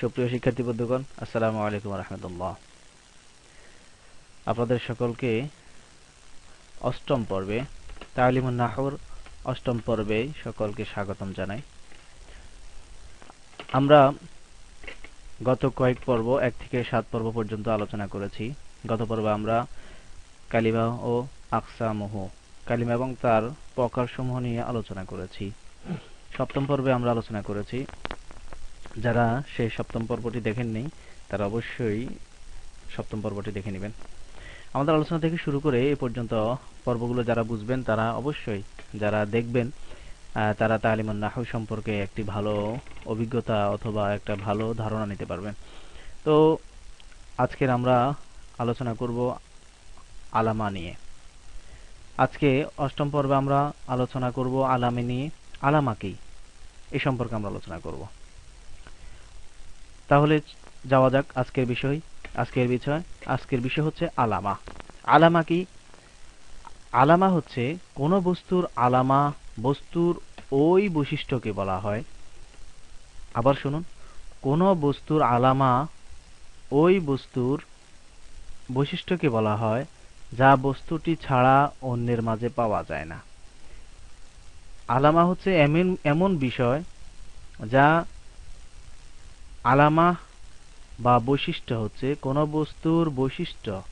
সুপ্রিয় শিক্ষার্থী বন্ধুগণ, আসসালামু আলাইকুম রাহমাতুল্লাহ। আপনাদের সকলকে অষ্টম পর্বে তালিমুন নাহর, অষ্টম পর্বে সকলকে স্বাগতম জানাই। আমরা গত কয়েক পর্ব, এক থেকে সাত পর্ব পর্যন্ত আলোচনা করেছি। গত পর্বে আমরা কালিমা ও আকসা আকসামহ, কালিমা এবং তার প্রকারসমূহ নিয়ে আলোচনা করেছি। সপ্তম পর্বে আমরা আলোচনা করেছি। যারা সেই সপ্তম পর্বটি দেখেননি, তারা অবশ্যই সপ্তম পর্বটি দেখে নেবেন। আমাদের আলোচনা থেকে শুরু করে এ পর্যন্ত পর্বগুলো যারা বুঝবেন, তারা অবশ্যই যারা দেখবেন তারা তালিমুন নাহু সম্পর্কে একটি ভালো অভিজ্ঞতা অথবা একটা ভালো ধারণা নিতে পারবেন। তো আজকের আমরা আলোচনা করব আলামা নিয়ে। আজকে অষ্টম পর্বে আমরা আলোচনা করব আলামে নিয়ে। আলামা কি? এই সম্পর্কে আমরা আলোচনা করব। তাহলে যাওয়া যাক আজকের বিষয় আজকের বিষয় আজকের বিষয় হচ্ছে আলামা। আলামা কি? আলামা হচ্ছে কোন বস্তুর আলামা, বস্তুর ওই বৈশিষ্ট্যকে বলা হয়। আবার শুনুন, কোন বস্তুর আলামা ওই বস্তুর বৈশিষ্ট্যকে বলা হয় যা বস্তুটি ছাড়া অন্যের মাঝে পাওয়া যায় না। আলামা হচ্ছে এমন এমন বিষয় যা আলামা বা বৈশিষ্ট্য হচ্ছে, কোন বস্তুর বৈশিষ্ট্য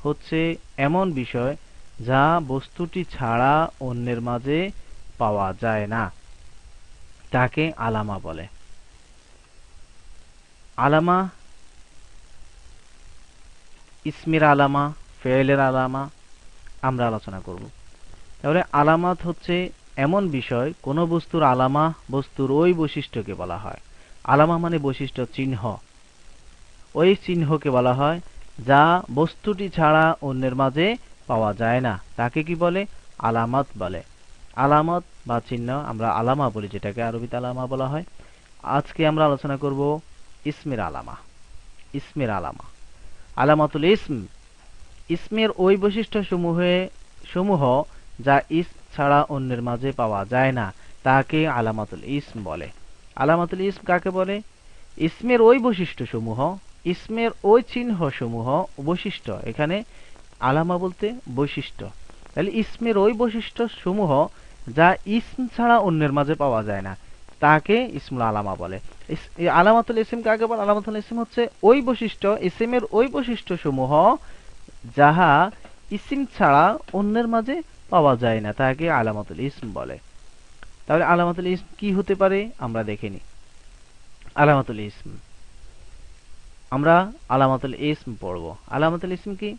হচ্ছে এমন বিষয় যা বস্তুটি ছাড়া অন্যের মাঝে পাওয়া যায় না। তাকে আলামা বলে। আলামা ইসমির আলামা ফেলের আলামা আমরা আলোচনা করব। তাহলে আলামাত হচ্ছে এমন বিষয় কোন বস্তুর আলামা বস্তুর ওই বৈশিষ্ট্যকে বলা হয়। আলামা মানে বৈশিষ্ট্য চিহ্ন। ওই চিহ্নকে বলা হয় যা বস্তুটি ছাড়া অন্যের মাঝে পাওয়া যায় না। তাকে কি বলে? আলামত বলে। আলামত বা চিহ্ন আমরা আলামা বলি, যেটাকে আরবিতে আলামা বলা হয়। আজকে আমরা আলোচনা করব ইসমের আলামা। ইসমের আলামা। আলামাতুল ইসম। ইসমের ওই বৈশিষ্ট্য সমূহে সমূহ যা ইস ছাড়া অন্যের মাঝে পাওয়া যায় না। তাকে আলামাতুল ইসম বলে। আলামাতুল ইসম কাকে বলে? ইসমের ওই বৈশিষ্ট্য সমূহ ইসমের ওই চিহ্ন সমূহ বৈশিষ্ট্য। এখানে আলামা বলতে বৈশিষ্ট্য। তাহলে ইসমের ওই বৈশিষ্ট্য সমূহ যা ইসম ছাড়া অন্যের মাঝে পাওয়া যায় না, তাকে ইসমুল আলামা বলে। আলামাতুল ইসিম কাকে বলে? আলামাতুল ইসিম হচ্ছে ওই বৈশিষ্ট্য, ইসিমের ওই বৈশিষ্ট্য সমূহ যাহা ইসিম ছাড়া অন্যের মাঝে পাওয়া যায় না, তাকে আলামাতুল ইসম বলে। তাহলে আলামাতুল ইসম কি হতে পারে? আমরা দেখে নি আলামাতুল ইসম। আমরা আলামাতুল ইসম পড়ব। আলামাতুল ইসম কি?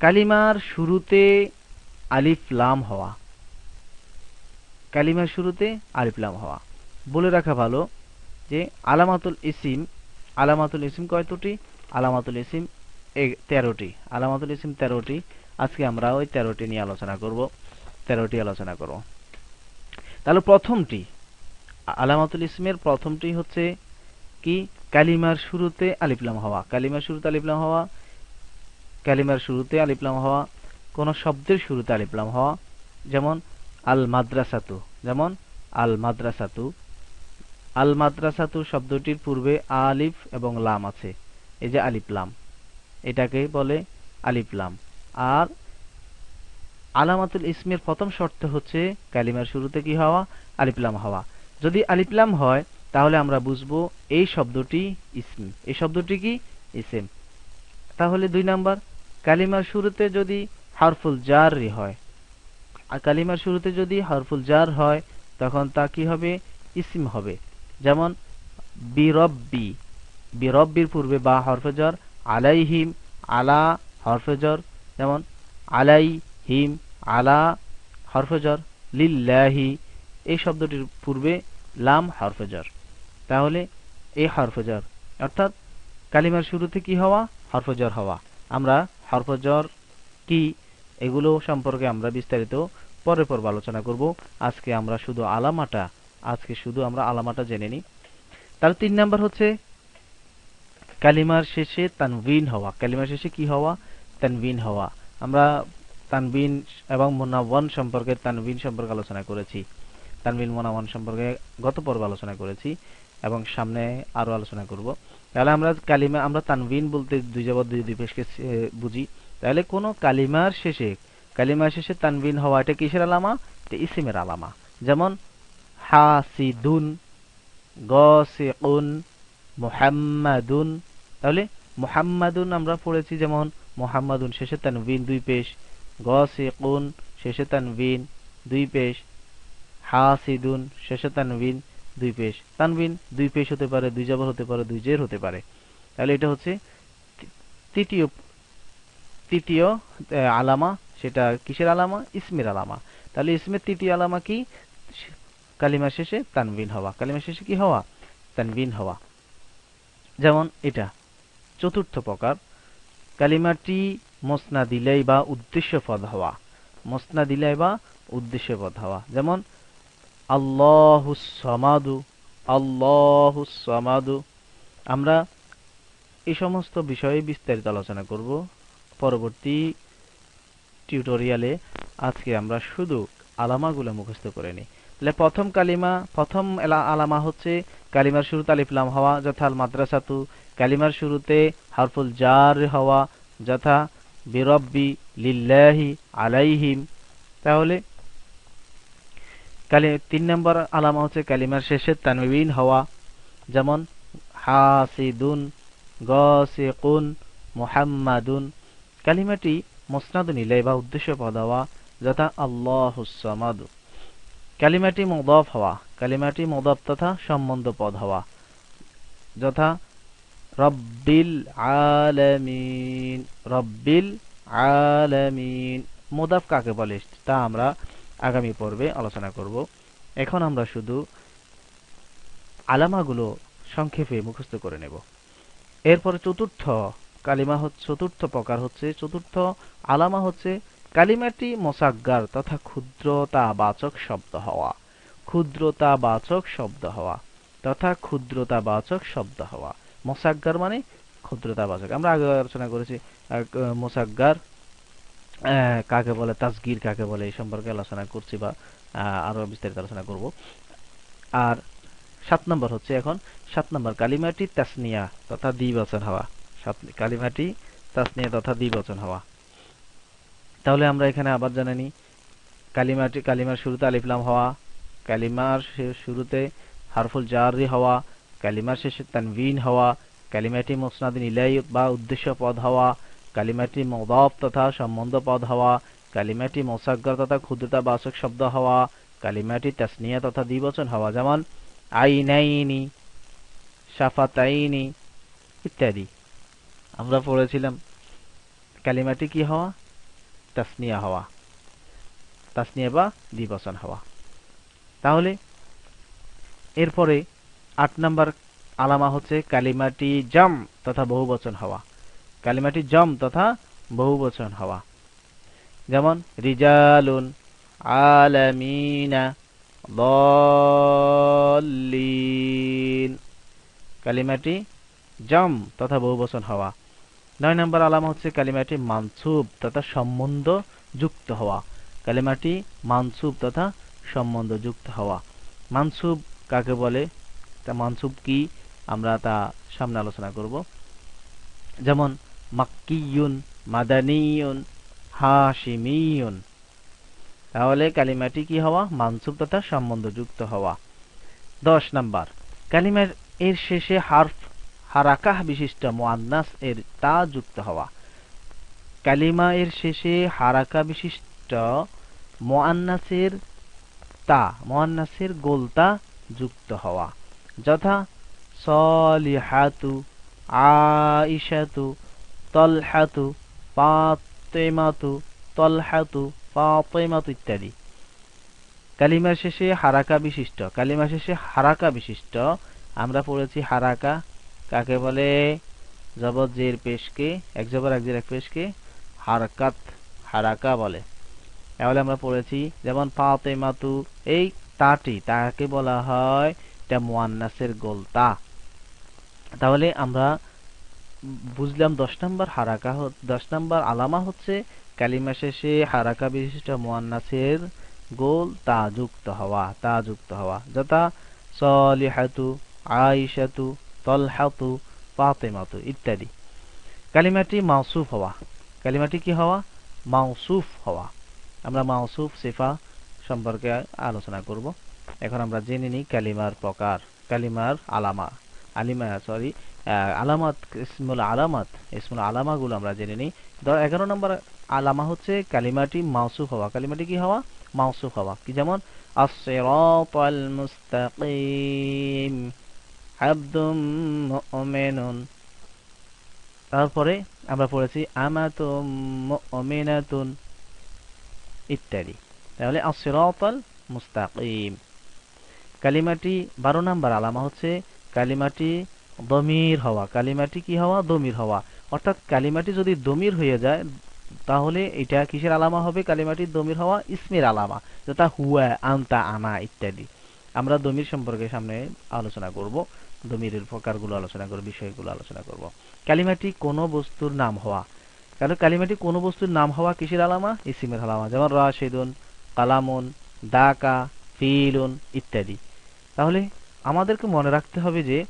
কালিমার শুরুতে আলিফ লাম হওয়া। কালিমার শুরুতে আলিফ লাম হওয়া। বলে রাখা ভালো যে আলামাতুল ইসিম আলামাতুল ইসিম কয়তটি? আলামাতুল ইসিম তেরোটি। আলামাতুল ইসিম তেরোটি। আজকে আমরা ওই তেরোটি নিয়ে আলোচনা করব। তেরোটি আলোচনা করব। তাহলে প্রথমটি, আলামাতুল ইসমের প্রথমটি হচ্ছে কি? কালিমার শুরুতে আলিফলাম হওয়া। কালিমার শুরুতে আলিফলাম হওয়া। কালিমার শুরুতে আলিফলাম হওয়া। কোন শব্দের শুরুতে আলিফলাম হওয়া। যেমন আল মাদ্রাসাতু যেমন আল মাদ্রাসাতু আল মাদ্রাসাতু শব্দটির পূর্বে আলিফ এবং লাম আছে। এই যে আলিফ লাম। এটাকে বলে আলিফ লাম। আর আলামাতুল ইসমের প্রথম শর্ত হচ্ছে কালিমার শুরুতে কি হওয়া? আলিফলাম হওয়া। যদি আলিফলাম হয়, তাহলে আমরা বুঝব এই শব্দটি ইসম। এই শব্দটি কি? ইসেম। তাহলে দুই নাম্বার, কালিমার শুরুতে যদি হারফুল জার হয়, আর কালিমার শুরুতে যদি হারফুল জার হয়, তখন তা কি হবে? ইসিম হবে। যেমন, বিরব্বি। বিরব্বির পূর্বে বা হরফেজর আলাইহিম, আলা হরফেজর যেমন আলাই হিম আলা, হরফেজর, লিল্লাহি, এই শব্দটির পূর্বে লাম হরফেজর। তাহলে এ হরফেজর, অর্থাৎ কালিমার শুরুতে কি হওয়া? হরফজর হওয়া। আমরা হরফজর, কি, এগুলো সম্পর্কে আমরা বিস্তারিত পরে পর্ব আলোচনা করব। আজকে আমরা শুধু আলামাটা, আজকে শুধু আমরা আলামাটা জেনে নিই। তাহলে তিন নাম্বার হচ্ছে, কালিমার শেষে তানবিন হওয়া। কালিমার শেষে কি হওয়া? তানবিন হওয়া। আমরা তানবিন এবং মুনাওয়ান সম্পর্কে তানবিন সম্পর্কে আলোচনা করেছি। তানবিন মোনামান সম্পর্কে গত পর্বে আলোচনা করেছি এবং সামনে আরও আলোচনা করব। তাহলে আমরা কালিমা, আমরা তানবিন বলতে দুই জবর দুই দুই পেশকে বুঝি। তাহলে কোন কালিমার শেষে কালিমার শেষে তানবিন হওয়া এটা কিসের আলামা? এটা ইসিমের আলামা। যেমন, হাসিদুন, গসিউন, মুহাম্মাদুন। তাহলে মুহাম্মাদুন আমরা পড়েছি যেমন মুহাম্মাদুন, শেষে তানবিন দুই পেশ। গসিকুন, শেষে তানবিন দুই পেশ। হাসিদুন, শেষে তানবিন দুই পেশ। তানবিন দুই পেশ হতে পারে, দুই জবর হতে পারে, দুই জের হতে পারে। তাহলে এটা হচ্ছে তৃতীয় তৃতীয় আলামা। সেটা কিসের আলামা? ইসমের আলামা। তাহলে ইসমের তৃতীয় আলামা কি? কালিমা শেষে তানবিন হওয়া। কালিমা শেষে কি হওয়া? তানবিন হওয়া। যেমন এটা। চতুর্থ প্রকার। কালিমাটি মসনা দিলেই বা উদ্দেশ্য পদ হওয়া। মসনা দিলেই বা উদ্দেশ্য পদ হওয়া। যেমন আল্লাহুসমাদু আল্লাহুসমাদু আমরা এই সমস্ত বিষয়ে বিস্তারিত আলোচনা করব। পরবর্তী টিউটোরিয়ালে আজকে আমরা শুধু আলামাগুলো মুখস্থ করে নিই। তাহলে প্রথম কালিমা, প্রথম আলামা হচ্ছে কালিমার শুরু আলিফলাম হওয়া যথা মাদ্রাসাতু কালিমার শুরুতে হারফুল জার হওয়া যথা বিরব্বি লিল্লাহি আলাইহিম। তাহলে কালি তিন নম্বর আলামা হচ্ছে কালিমার শেষে তানবিন হওয়া। যেমন, হাসিদুন, গসিকুন, মুহাম্মাদুন। কালিমাটি মোসনাদ নিলে বা উদ্দেশ্য পদ হওয়া যথা আল্লাহুসামাদ কালিমাটি মদফ হওয়া। কালিমাটি মদফ তথা সম্বন্ধ পদ হওয়া। যথা রব্বিল আলামিন রব্বিল আলামিন। মোদাফ কাকে বলে? তা আমরা আগামী পর্বে আলোচনা করব। এখন আমরা শুধু আলামাগুলো সংক্ষেপে মুখস্থ করে নেব। এরপর চতুর্থ কালিমা হচ্ছে, চতুর্থ প্রকার হচ্ছে, চতুর্থ আলামা হচ্ছে, কালিমাটি মোসাগ্গার তথা ক্ষুদ্রতাবাচক শব্দ হওয়া। ক্ষুদ্রতাবাচক শব্দ হওয়া তথা ক্ষুদ্রতাবাচক শব্দ হওয়া। মোসাগ্গার মানে ক্ষুদ্রতাবাচক আমরা আগে আলোচনা করেছি মোসাগ্গার কাকে বলে, তাজগির কাকে বলে, এই সম্পর্কে আলোচনা করছি বা আরও বিস্তারিত আলোচনা করব। আর সাত নম্বর হচ্ছে এখন, সাত নম্বর, কালিমাটি তাসনিয়া তথা দ্বিবচন হওয়া। সাত, কালিমাটি তাসনিয়া তথা দ্বিবচন হওয়া। তাহলে আমরা এখানে আবার জানানি কালিমাটি, কালিমার শুরুতে আলিফলাম হওয়া, কালিমার শুরুতে হারফুল জারি হওয়া কালিমার শেষে তানভিন হওয়া, কালিমাটি মুসনাদিন ইলাই বা উদ্দেশ্য পদ হওয়া, কালিমাটি মদব তথা সম্বন্ধ পদ হওয়া, কালিমাটি মোসাগ্গর তথা ক্ষুদ্রতা বাচক শব্দ হওয়া, কালিমাটি তাসনিয়া তথা দ্বিবচন হওয়া, যেমন আইনাইনি সাফাতাইনি ইত্যাদি। আমরা পড়েছিলাম, কালিমাটি কি হওয়া? তাসনিয়া হওয়া। তাসনিয়া বা দ্বিবচন হওয়া। তাহলে, এরপরে আট নাম্বার আলামা হচ্ছে কালিমাটি জম তথা বহুবচন হওয়া। কালিমাটি জম তথা বহুবচন হওয়া। যেমন, রিজালুন আলামিনা দলিন কালিমাটি জম তথা বহুবচন হওয়া। নয় নম্বর আলামা হচ্ছে কালিমাটি মানসুব তথা সম্বন্ধ যুক্ত হওয়া। কালিমাটি মানসুব তথা সম্বন্ধ যুক্ত হওয়া। মানসুব কাকে বলে? তা মানসুব কি আমরা তা সামনে আলোচনা করব। যেমন, মাক্কিয়ুন, মাদানিয়ুন, হাশিমিয়ুন। তাহলে কালিমাটি কি হওয়া? মানসুব তথা সম্বন্ধ যুক্ত হওয়া। দশ নাম্বার, কালিমার এর শেষে হারফ, হারাকাহ বিশিষ্ট মোয়ান্নাস এর তা যুক্ত হওয়া। কালিমা এর শেষে হারাকা বিশিষ্ট মোয়ান্নাসের তা মোয়ান্নাসের গোলতা যুক্ত হওয়া। যথা সলিহাতু আইশাতু তলহাতু পাতেমাতু তলহাতু পাতেমাতু ইত্যাদি। কালিমা শেষে হারাকা বিশিষ্ট। কালিমা শেষে হারাকা বিশিষ্ট। আমরা পড়েছি হারাকা। কাকে বলে? জবর জের পেশকে, এক জবর এক জের এক পেশকে হারকাত, হারাকা বলে। তাহলে আমরা পড়েছি যেমন পাতেমাতু এই তাটি, তাকে বলা হয় এটা মোয়ান্নাসের গোলতা। তাহলে আমরা বুঝলাম দশ নম্বর হারাকা দশ নম্বর আলামা হচ্ছে কালিমা শেষে হারাকা বিশিষ্ট মোয়ান্নাসের গোল তা যুক্ত হওয়া, তা যুক্ত হওয়া। যথা সলিহাতু আইশাতু তলহাতু, ফাতেমাতু ইত্যাদি। কালিমাটি মাউসুফ হওয়া। কালিমাটি কি হওয়া? মাউসুফ হওয়া। আমরা মাউসুফ, সিফা সম্পর্কে আলোচনা করব। এখন আমরা জেনে নিই কালিমার প্রকার, কালিমার আলামা। আলিমা সরি আলামাত, ইসমুল আলামাত, ইসমুল আলামাগুলো আমরা জেনে নিই। এগারো নম্বর আলামা হচ্ছে কালিমাটি মাউসুফ হওয়া। কালিমাটি কি হওয়া? মাউসুফ হওয়া। কি যেমন? তারপরে আমরা পড়েছি, আমাতুম ইত্যাদি। তাহলে আসিরাতাল মুস্তাকিম। কালিমাটি বারো নাম্বার আলামা হচ্ছে কালিমাটি দমির হওয়া। কালিমাটি কি হওয়া? দমির হওয়া। অর্থাৎ কালিমাটি যদি দমির হয়ে যায়, তাহলে এটা কিসের আলামা হবে? কালিমাটির দমির হওয়া ইসমের আলামা। যথা হুয়া, আন্তা, আনা ইত্যাদি। আমরা দমির সম্পর্কে সামনে আলোচনা করব। দমিরের প্রকারগুলো আলোচনা করব, বিষয়গুলো আলোচনা করব। কালিমাটি কোন বস্তুর নাম হওয়া। কারণ কালিমাটি কোন বস্তুর নাম হওয়া কিসের আলামা? ইসিমের আলামা। যেমন রাশেদুন, কালামুন, দাকা ফিলুন ইত্যাদি। তাহলে আমাদেরকে মনে রাখতে হবে যে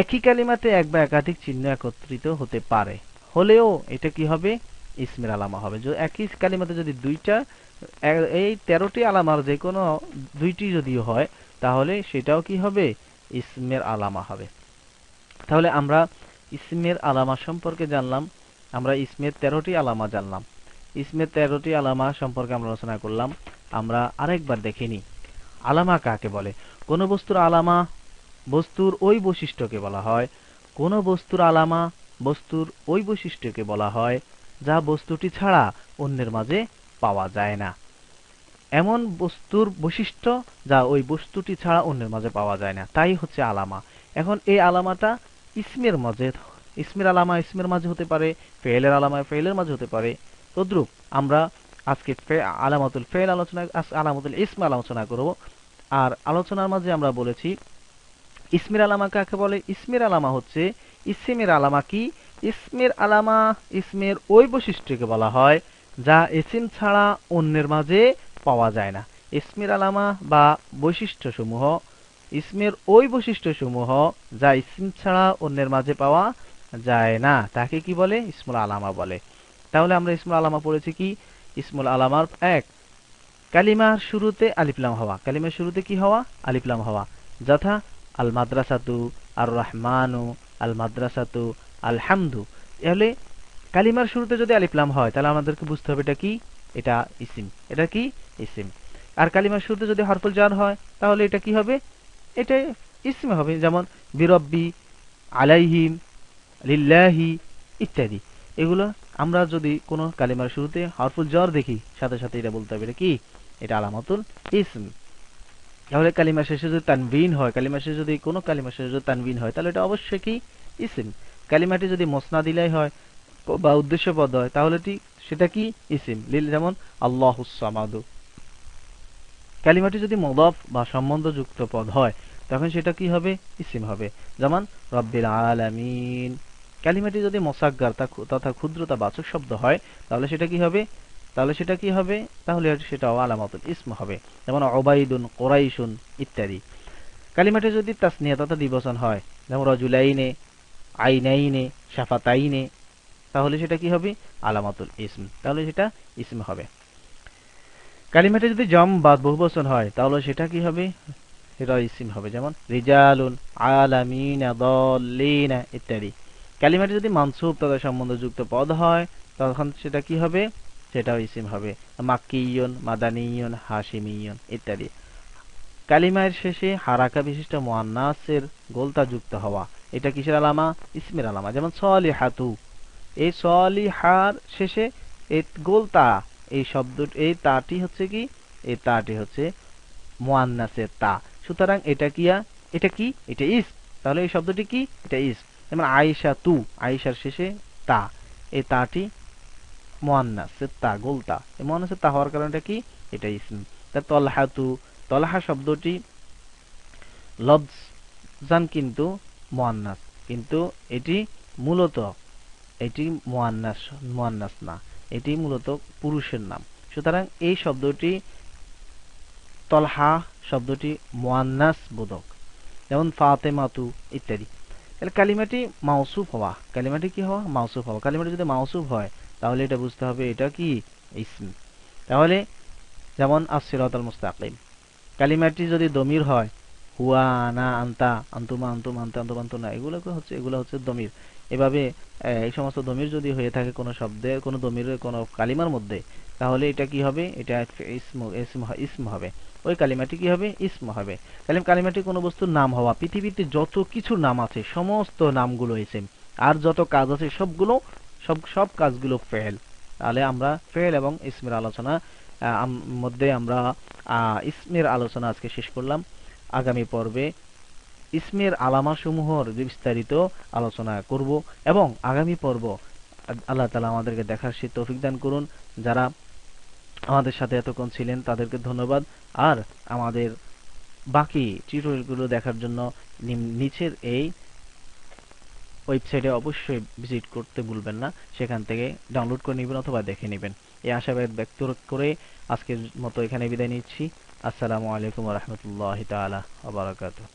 একই কালিমাতে এক বা একাধিক চিহ্ন একত্রিত হতে পারে। হলেও এটা কি হবে? ইসমের আলামা হবে। একই কালিমাতে যদি দুইটা এই তেরোটি আলামার যে কোনো দুইটি যদি হয়, তাহলে সেটাও কি হবে? ইসমের আলামা হবে। তাহলে আমরা ইসমের আলামা সম্পর্কে জানলাম, আমরা ইসমের তেরোটি আলামা জানলাম। ইসমের তেরোটি আলামা সম্পর্কে আমরা আলোচনা করলাম, আমরা আরেকবার দেখিনি আলামা কাকে বলে? কোন বস্তুর আলামা বস্তুর ওই বৈশিষ্ট্যকে বলা হয়। কোন বস্তুর আলামা বস্তুর ওই বৈশিষ্ট্যকে বলা হয়, যা বস্তুটি ছাড়া অন্যের মাঝে পাওয়া যায় না। এমন বস্তুর বৈশিষ্ট্য যা ওই বস্তুটি ছাড়া অন্যের মাঝে পাওয়া যায় না। তাই হচ্ছে আলামা। এখন এই আলামাটা ইসমের মাঝে, ইসমের আলামা ইসমের মাঝে হতে পারে ফেলের আলামা ফেলের মাঝে হতে পারে। তদ্রুপ আমরা আজকে আলামতুল ফেল আলোচনা আলামতুল ইসম আলোচনা করব। আর আলোচনার মাঝে আমরা বলেছি, ইসমের আলামা কাকে বলে? ইসমের আলামা হচ্ছে, ইসমের আলামা কি? ইসমের আলামা ইসমের ওই বৈশিষ্ট্যকে বলা হয়, যা ইসিম ছাড়া অন্যের মাঝে পাওয়া যায় না। ইসমের আলামা বা বৈশিষ্ট্য সমূহ ইসমের ওই বৈশিষ্ট্য সমূহ যা ইসিম ছাড়া অন্যের মাঝে পাওয়া যায় না। তাকে কি বলে? ইসমুল আলামা বলে। তাহলে আমরা ইসমুল আলামা পড়েছি কি? ইসমুল আলামার এক। কালিমার শুরুতে আলিফলাম হওয়া। কালিমার শুরুতে কি হওয়া? আলিফলাম হওয়া। যথা আল মাদ্রাসাতু আর রহমানু আল মাদ্রাসাতু আলহামদু। এহলে কালিমার শুরুতে যদি আলিফলাম হয়, তাহলে আমাদেরকে বুঝতে হবে এটা কি? এটা ইসিম। এটা কি? ইসিম। আর কালিমার শুরুতে যদি হরফুল জার হয়, তাহলে এটা কি হবে? এটা ইসিম হবে। যেমন, বিরব্বি, আলাইহিম, লিল্লাহি ইত্যাদি। এগুলো আমরা যদি কোনো কালিমার শুরুতে হরফুল জ্বর দেখি, সাথে সাথে এটা বলতে হবে, এটা কি? এটা আলামাতুল ইসম। তাহলে কালিমা শেষে যদি তানবিন হয় কালিমা শেষে যদি কোনো কালিমা শেষে যদি তানবিন হয়, তাহলে এটা অবশ্যই কি? ইসিম। কালিমাটি যদি মসনা দিলাই হয়, বা উদ্দেশ্য পদ হয়, তাহলে সেটা কি? ইসিম। লিল যেমন আল্লাহ সামাদু। কালিমাটি যদি মদফ বা সম্বন্ধযুক্ত পদ হয়, তখন সেটা কি হবে? ইসিম হবে। যেমন রব্বিল আলামিন। কালিমাটি যদি মোসাগ্গার তথা ক্ষুদ্রতা বাচক শব্দ হয়, তাহলে সেটা কি হবে? তাহলে সেটা কি হবে? তাহলে সেটাও আলামাতুল ইসম হবে। যেমন অবাইদুন কোরাইশুন ইত্যাদি। কালিমাটি যদি তাসনিয়া, তথা দিবসন হয়, যেমন রজুলাইনে, আইনাইনে সাফাতাইনে তাহলে সেটা কি হবে? আলামাতুল ইসম। তাহলে সেটা ইসম হবে। কালিমাটি যদি জম বা বহুবচন হয়, তাহলে সেটা কি হবে? সেটা ইসিম হবে। যেমন, রিজালুন আলামিনা দল্লিনা ইত্যাদি। কালিমাটি যদি মানসুব তথা সম্বন্ধযুক্ত পদ হয়, তখন সেটা কি হবে? সেটাও ইসিম হবে। মাক্কিয়ন মাদানিয়ন হাসিমিয়ন ইত্যাদি। কালিমার শেষে হারাকা বিশিষ্ট মোয়ান্নাসের গোলতা যুক্ত হওয়া। এটা কিসের আলামা? ইসমের আলামা। যেমন হাতু এই হার শেষে এই গোলতা, এই শব্দ, এই তাটি হচ্ছে কি? এই তাটি হচ্ছে মোয়ান্নাসের তা। সুতরাং এটা কিয়া? এটা কি? এটা ইস। তাহলে এই শব্দটি কি? এটা ইস। যেমন আয়েশা তু, আয়েশার শেষে তা। এই তাটি মোয়ান্নাস তা গোলতা এই মোয়ান্নাসের তা হওয়ার কারণটা কি? এটা ইসম। তা তলহাতু তলহা শব্দটি লবজান কিন্তু মোয়ান্নাস। কিন্তু এটি মূলত, এটি মোয়ান্নাস মোয়ান্নাস না। এটি মূলত পুরুষের নাম। সুতরাং এই শব্দটি তলহা শব্দটি মোয়ান্নাস বোধক। যেমন ফাতেমাতু ইত্যাদি। তাহলে কালিমাটি মাউসুফ হওয়া। কালিমাটি কি হওয়া? মাউসুফ হওয়া। কালিমাটি যদি মাউসুফ হয়, তাহলে এটা বুঝতে হবে, এটা কি? ইসম। তাহলে যেমন আসিরাতাল মুস্তাকিম। কালিমাটি যদি দমির হয়, হুয়া আনা আন্তা, আন্তুমা, আন্তুম, আন্তা, আন্তুম, আন্তুনা এগুলো হচ্ছে এগুলো হচ্ছে দমির। এভাবে এই সমস্ত দমির যদি হয়ে থাকে কোনো শব্দের কোনো দমিরের কোনো কালিমার মধ্যে, তাহলে এটা কি হবে? এটা ইসম ইসম হবে। ওই কালিমাটি কি হবে? ইসম হবে। কালিম কালিমাটি কোনো বস্তুর নাম হওয়া, পৃথিবীতে যত কিছু নাম আছে, সমস্ত নামগুলো ইসম আর যত কাজ আছে, সবগুলো, সব সব কাজগুলো ফেল। তাহলে আমরা ফেল এবং ইসমের আলোচনা মধ্যে আমরা ইসমের আলোচনা আজকে শেষ করলাম। আগামী পর্বে ইসমের আলামাসমূহর বিস্তারিত আলোচনা করব এবং আগামী পর্ব আল্লাহ তালা আমাদেরকে দেখার সে তৌফিক দান করুন। যারা আমাদের সাথে এতক্ষণ ছিলেন, তাদেরকে ধন্যবাদ। আর আমাদের বাকি টিউটোরিয়ালগুলো দেখার জন্য নিচের এই ওয়েবসাইটে অবশ্যই ভিজিট করতে ভুলবেন না। সেখান থেকে ডাউনলোড করে নেবেন অথবা দেখে নেবেন। এই আশাবাদ ব্যক্ত করে আজকের মতো এখানে বিদায় নিচ্ছি। আসসালামু আলাইকুম রহমতুল্লাহ তালা আবরাকাতুহ